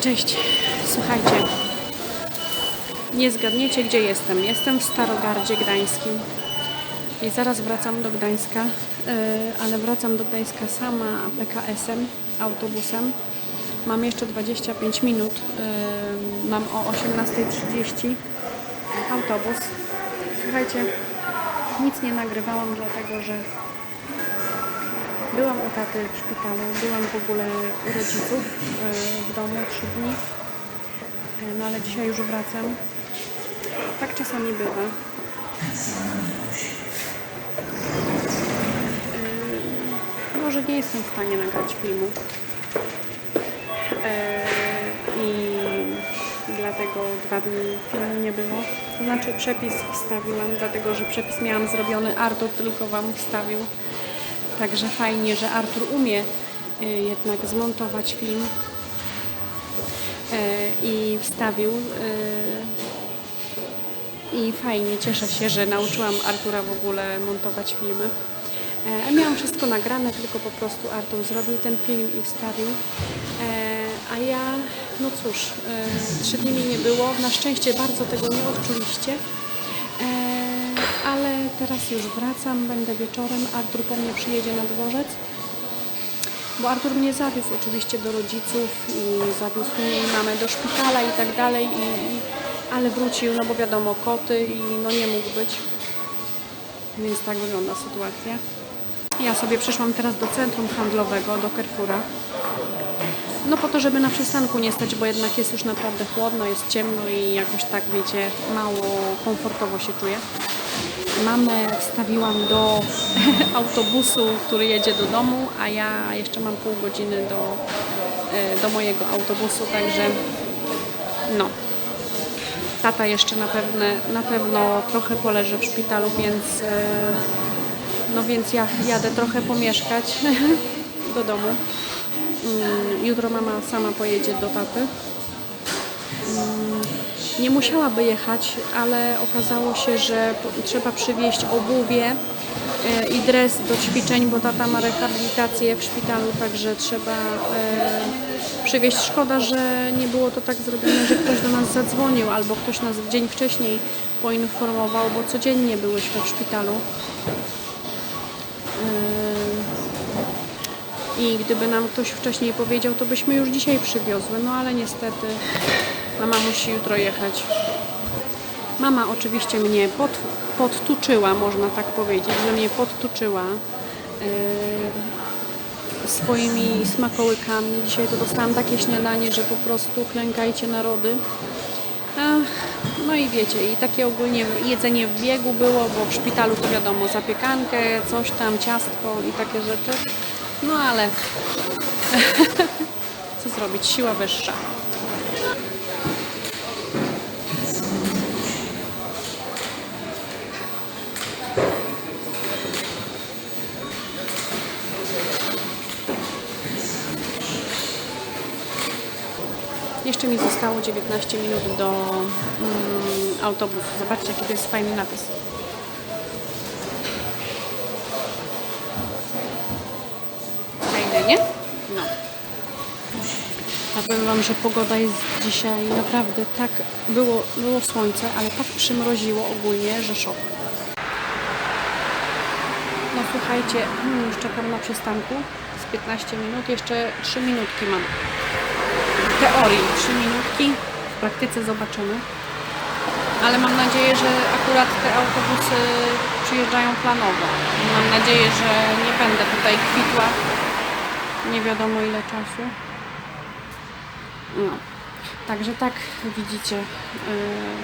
Cześć, słuchajcie. Nie zgadniecie, gdzie jestem. Jestem w Starogardzie Gdańskim. I zaraz wracam do Gdańska, yy, ale wracam do Gdańska sama PKS-em, autobusem. Mam jeszcze 25 minut. Yy, mam o 18.30 autobus. Słuchajcie, nic nie nagrywałam, dlatego że Byłam u taty w szpitalu, byłam w ogóle u rodziców e, w domu trzy dni, E, no ale dzisiaj już wracam. Tak czasami bywa. E, Może nie jestem w stanie nagrać filmu. I dlatego dwa dni filmu nie było. To znaczy przepis wstawiłam, dlatego że przepis miałam zrobiony, Artur tylko Wam wstawił. Także fajnie, że Artur umie y, jednak zmontować film y, i wstawił. y, I fajnie, cieszę się, że nauczyłam Artura w ogóle montować filmy. E, Miałam wszystko nagrane, tylko po prostu Artur zrobił ten film i wstawił. E, A ja, no cóż, e, trzy dni mi nie było. Na szczęście bardzo tego nie odczuliście. Teraz już wracam, będę wieczorem. Artur po mnie przyjedzie na dworzec. Bo Artur mnie zawiózł oczywiście do rodziców i zawiózł mnie i mamę do szpitala i tak dalej. I, i, ale wrócił, no bo wiadomo, koty i no nie mógł być. Więc tak wygląda sytuacja. Ja sobie przyszłam teraz do centrum handlowego, do Carrefoura. No po to, żeby na przystanku nie stać, bo jednak jest już naprawdę chłodno, jest ciemno i jakoś tak, wiecie, mało komfortowo się czuję. Mamę wstawiłam do autobusu, który jedzie do domu, a ja jeszcze mam pół godziny do, e, do mojego autobusu, także no. Tata jeszcze na, pewne, na pewno trochę poleży w szpitalu, więc e, no więc ja jadę trochę pomieszkać do domu. Mm, Jutro mama sama pojedzie do taty. Nie musiałaby jechać, ale okazało się, że trzeba przywieźć obuwie e, i dres do ćwiczeń, bo tata ma rehabilitację w szpitalu, także trzeba e, przywieźć. Szkoda, że nie było to tak zrobione, że ktoś do nas zadzwonił albo ktoś nas dzień wcześniej poinformował, bo codziennie byłyśmy w szpitalu. I gdyby nam ktoś wcześniej powiedział, to byśmy już dzisiaj przywiozły. No ale niestety mama musi jutro jechać. Mama oczywiście mnie pod, podtuczyła, można tak powiedzieć, że mnie podtuczyła yy, swoimi smakołykami. Dzisiaj to dostałam takie śniadanie, że po prostu klękajcie narody. Ach, no i wiecie, i takie ogólnie jedzenie w biegu było, bo w szpitalu to wiadomo, zapiekankę, coś tam, ciastko i takie rzeczy. No ale co zrobić, siła wyższa. Jeszcze mi zostało 19 minut do mm, autobusu. Zobaczcie, jaki to jest fajny napis. Fajny, nie? No. Ja powiem Wam, że pogoda jest dzisiaj naprawdę tak... Było, było słońce, ale tak przymroziło ogólnie, że szok. No słuchajcie, już czekam na przystanku z 15 minut. Jeszcze 3 minutki mam. Teorii 3 minutki, w praktyce zobaczymy. Ale mam nadzieję, że akurat te autobusy przyjeżdżają planowo. Mam nadzieję, że nie będę tutaj kwitła nie wiadomo ile czasu. No. Także tak widzicie, yy,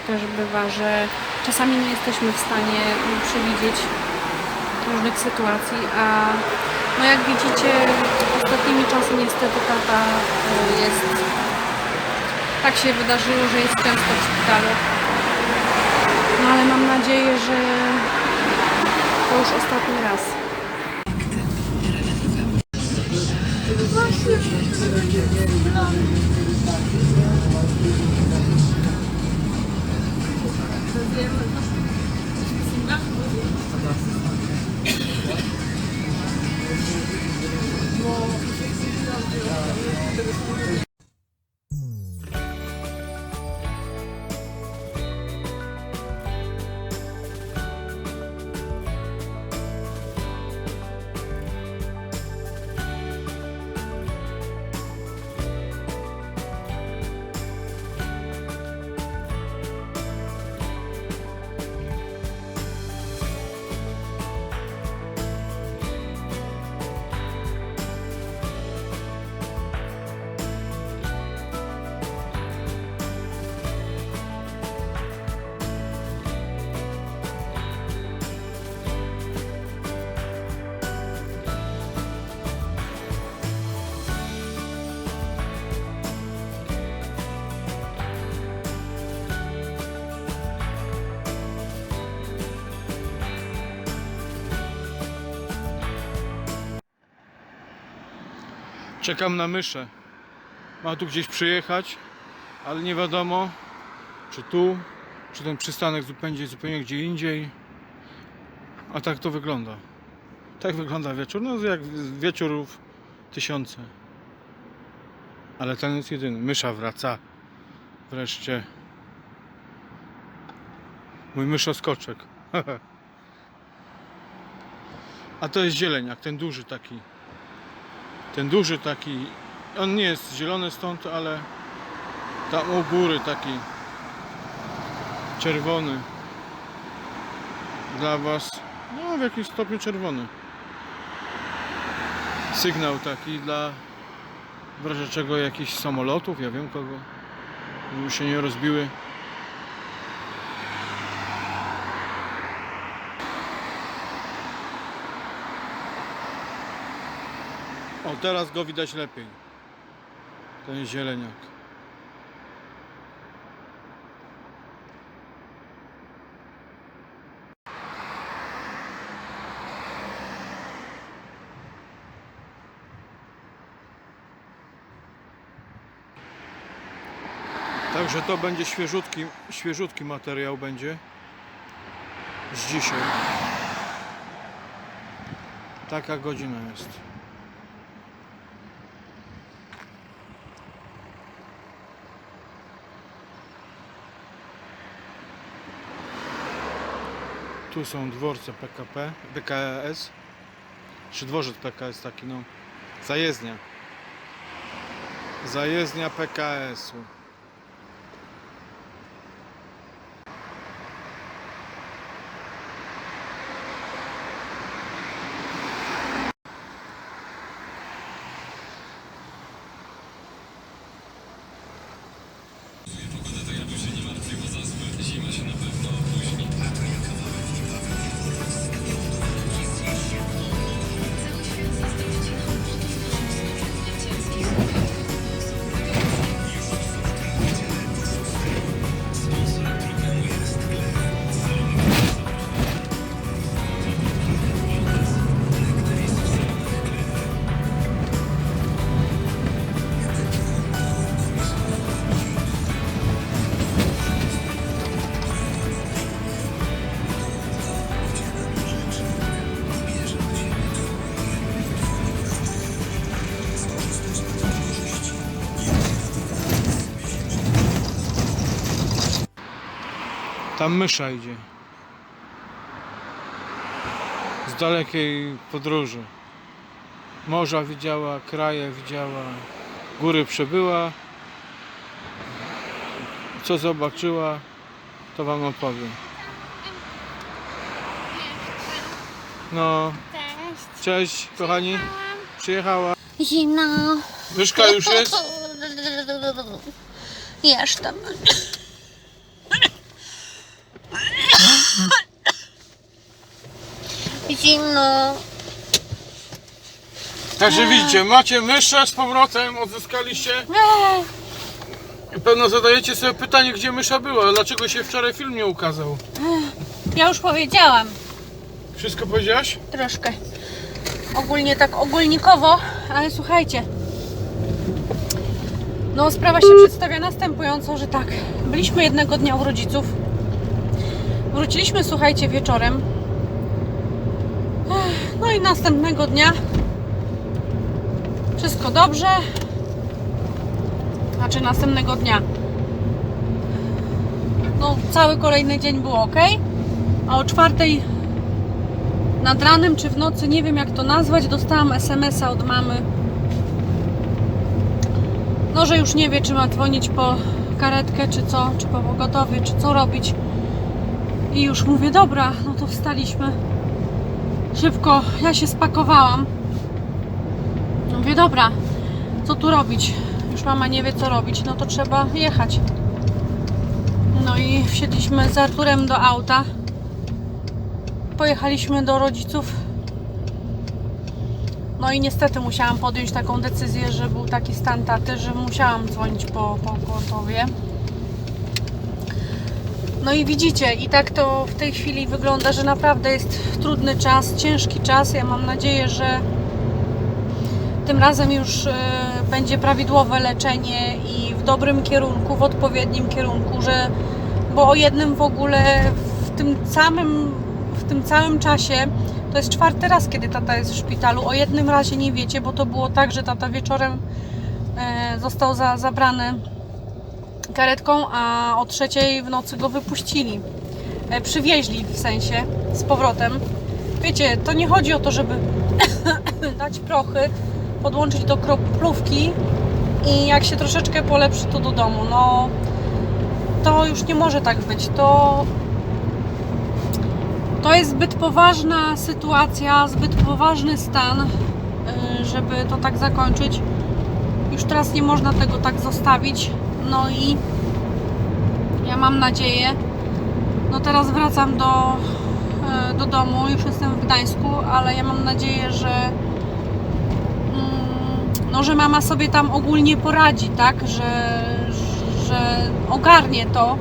też bywa, że czasami nie jesteśmy w stanie przewidzieć różnych sytuacji, a no jak widzicie, ostatnimi czasy niestety tata e, jest... Tak się wydarzyło, że jest często w szpitalu. No ale mam nadzieję, że to już ostatni raz. Thank you. po Czekam na myszę. Ma tu gdzieś przyjechać, ale nie wiadomo, czy tu, czy ten przystanek będzie zupełnie gdzie indziej. A tak to wygląda. Tak wygląda wieczór. No jak wieczorów tysiące. Ale ten jest jedyny. Mysza wraca. Wreszcie. Mój myszoskoczek. A to jest zieleniak, ten duży taki. Ten duży taki. On nie jest zielony stąd, ale tam u góry taki czerwony. Dla was, no w jakimś stopniu czerwony. Sygnał taki dla w razie czego jakichś samolotów, ja wiem kogo. Żeby się nie rozbiły. Teraz go widać lepiej. Ten zieleniak. Także to będzie świeżutki, świeżutki materiał będzie z dzisiaj. Taka godzina jest. Tu są dworce PKP, PKS, czy dworzec PKS taki, no, zajezdnia. Zajezdnia PKS-u. Tam mysza idzie. Z dalekiej podróży. Morza widziała, kraje widziała, góry przebyła. Co zobaczyła, to wam opowiem. No, Cześć. cześć kochani, przyjechała. Zimno. Myszka już jest? Jestem. Zimno. Także widzicie, macie myszę z powrotem, odzyskaliście. I Pewno zadajecie sobie pytanie, gdzie mysza była, dlaczego się wczoraj film nie ukazał. Ja już powiedziałam Wszystko powiedziałaś? troszkę. Ogólnie tak ogólnikowo, ale słuchajcie. No sprawa się przedstawia następująco, że tak. Byliśmy jednego dnia u rodziców. Wróciliśmy, słuchajcie, wieczorem. I następnego dnia wszystko dobrze. Znaczy następnego dnia. No, cały kolejny dzień był ok. A o czwartej nad ranem czy w nocy, nie wiem jak to nazwać, dostałam SMS-a od mamy. No, że już nie wie, czy ma dzwonić po karetkę, czy co, czy po pogotowie, czy co robić. I już mówię, dobra, no to wstaliśmy. Szybko, ja się spakowałam. Mówię, dobra, co tu robić? Już mama nie wie, co robić, no to trzeba jechać. No i wsiedliśmy z Arturem do auta. Pojechaliśmy do rodziców. No i niestety musiałam podjąć taką decyzję, że był taki stan taty, że musiałam dzwonić po, po pogotowie. No i widzicie, i tak to w tej chwili wygląda, że naprawdę jest trudny czas, ciężki czas. Ja mam nadzieję, że tym razem już e, będzie prawidłowe leczenie i w dobrym kierunku, w odpowiednim kierunku, że bo o jednym w ogóle w tym samym, w tym całym czasie to jest czwarty raz, kiedy tata jest w szpitalu. O jednym razie nie wiecie, bo to było tak, że tata wieczorem e, został za, zabrany karetką, a o trzeciej w nocy go wypuścili. E, przywieźli w sensie z powrotem. Wiecie, to nie chodzi o to, żeby dać prochy, podłączyć do kroplówki i jak się troszeczkę polepszy, to do domu. No, to już nie może tak być. To, to jest zbyt poważna sytuacja, zbyt poważny stan, y, żeby to tak zakończyć. Już teraz nie można tego tak zostawić. No i ja mam nadzieję. No teraz wracam do, e, do domu, już jestem w Gdańsku, ale ja mam nadzieję, że mm, no, że mama sobie tam ogólnie poradzi, tak? Że, że ogarnie to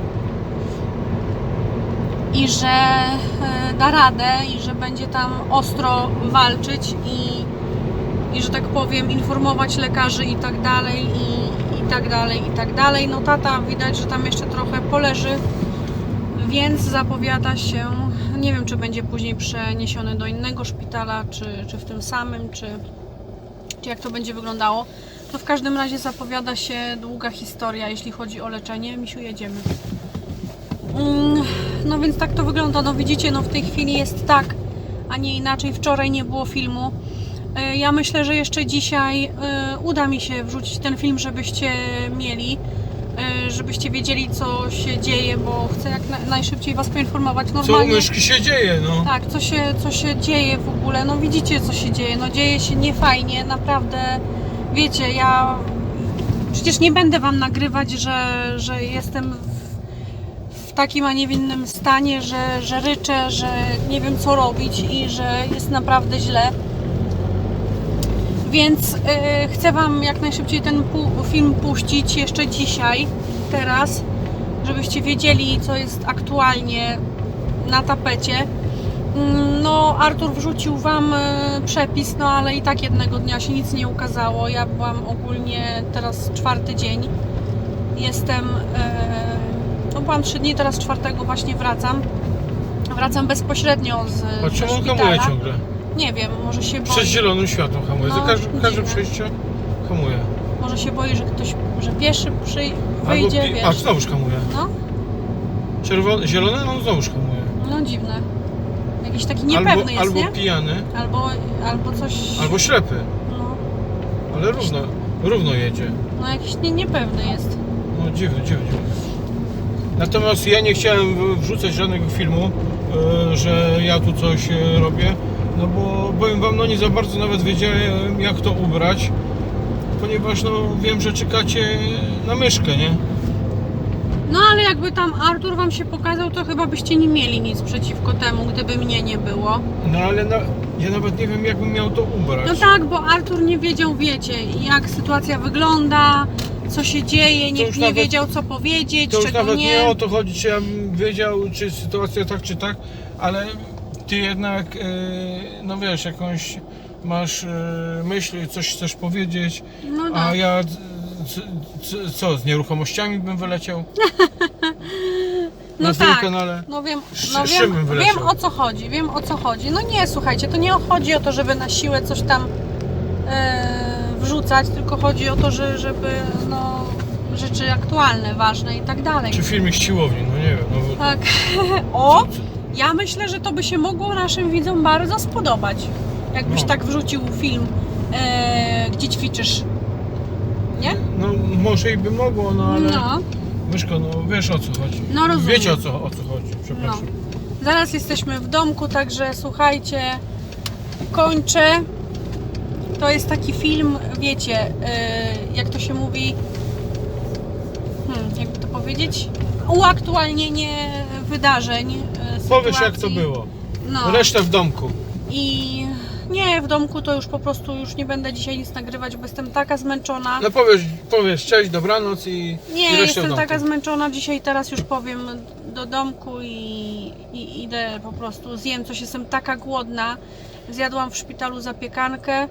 i że e, da radę i że będzie tam ostro walczyć i, i że tak powiem informować lekarzy i tak dalej i, i tak dalej i tak dalej. No tata widać, że tam jeszcze trochę poleży, więc zapowiada się, nie wiem czy będzie później przeniesiony do innego szpitala, czy, czy w tym samym, czy, czy jak to będzie wyglądało. To w każdym razie zapowiada się długa historia, jeśli chodzi o leczenie. Misiu, jedziemy. Mm, No więc tak to wygląda. No widzicie, no w tej chwili jest tak, a nie inaczej. Wczoraj nie było filmu. E, Ja myślę, że jeszcze dzisiaj e, uda mi się wrzucić ten film, żebyście mieli, e, żebyście wiedzieli, co się dzieje, bo chcę jak na- najszybciej Was poinformować. Co u Normalnie, myszki się dzieje, no? tak, co się, co się dzieje w ogóle. No widzicie, co się dzieje. No dzieje się niefajnie, naprawdę. Wiecie, ja przecież nie będę Wam nagrywać, że, że jestem takim, a nie w innym stanie, że, że ryczę, że nie wiem co robić i że jest naprawdę źle. Więc e, chcę Wam jak najszybciej ten pu- film puścić jeszcze dzisiaj, teraz, żebyście wiedzieli, co jest aktualnie na tapecie. Mm, No, Artur wrzucił Wam e, przepis, no ale i tak jednego dnia się nic nie ukazało. Ja byłam ogólnie teraz czwarty dzień. Jestem, e, no byłam trzy dni, teraz czwartego właśnie wracam. Wracam bezpośrednio z A ze szpitala. ciągle? Nie wiem, może się Przez boi, zielonym światłem hamuje. No, każde, każde dziwne. przejście hamuje. może się boi, że ktoś, że pieszy przy, Albo wyjdzie, pi- A, wiesz. znowuż hamuje. No, Czerwony, zielony, on znowuż hamuje. no dziwne. Jakiś taki niepewny albo, jest, albo nie? pijany, Albo, albo coś... albo ślepy. No, Ale równo, równo jedzie. no jakiś nie, niepewny jest. No dziwny, dziwny, dziwny. Natomiast ja nie chciałem w- wrzucać żadnego filmu, e, że ja tu coś e, robię, no bo powiem wam, no nie za bardzo nawet wiedziałem jak to ubrać, ponieważ no wiem, że czekacie na myszkę, nie? No ale jakby tam Artur wam się pokazał, to chyba byście nie mieli nic przeciwko temu, gdyby mnie nie było. No ale na, ja nawet nie wiem jakbym miał to ubrać. No tak, bo Artur nie wiedział, wiecie, jak sytuacja wygląda, co się dzieje, nikt już nie nawet- wiedział, co powiedzieć, To już czego nawet nie. nie. o to chodzi, czy ja bym wiedział, czy sytuacja tak, czy tak, ale ty jednak, e, no wiesz, jakąś masz e, myśl, coś chcesz powiedzieć, No a tak. ja co, z nieruchomościami bym wyleciał? No na tak. kanale? No wiem, no wiem, wiem o co chodzi, wiem o co chodzi. No nie, słuchajcie, to nie chodzi o to, żeby na siłę coś tam e, wrzucać, tylko chodzi o to, że, żeby no, rzeczy aktualne, ważne i tak dalej. Czy filmik z siłowni, no nie wiem. No, Tak. O, ja myślę, że to by się mogło naszym widzom bardzo spodobać. Jakbyś No. tak wrzucił film, e, gdzie ćwiczysz. Nie? no może i by mogło, no ale No. Myszko, no wiesz o co chodzi. No, rozumiem. Wiecie o co, o co chodzi, przepraszam. Zaraz jesteśmy w domku, także słuchajcie, kończę. To jest taki film, wiecie, e, jak to się mówi, hmm, jakby to powiedzieć, uaktualnienie wydarzeń. e, Powiesz jak to sytuacji. było. No. Resztę w domku. I nie, w domku to już po prostu już nie będę dzisiaj nic nagrywać, bo jestem taka zmęczona. No powiesz, powiesz cześć, dobranoc i, Nie, i resztę w jestem domku. taka zmęczona dzisiaj, teraz już powiem do domku i, i idę po prostu, zjem coś, jestem taka głodna. Zjadłam w szpitalu zapiekankę. Eee,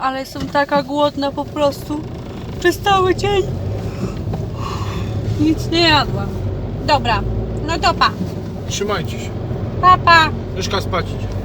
ale jestem taka głodna po prostu. Przez cały dzień nic nie jadłam. Dobra, no to pa. Trzymajcie się. Pa, pa. Myszka spać idzie.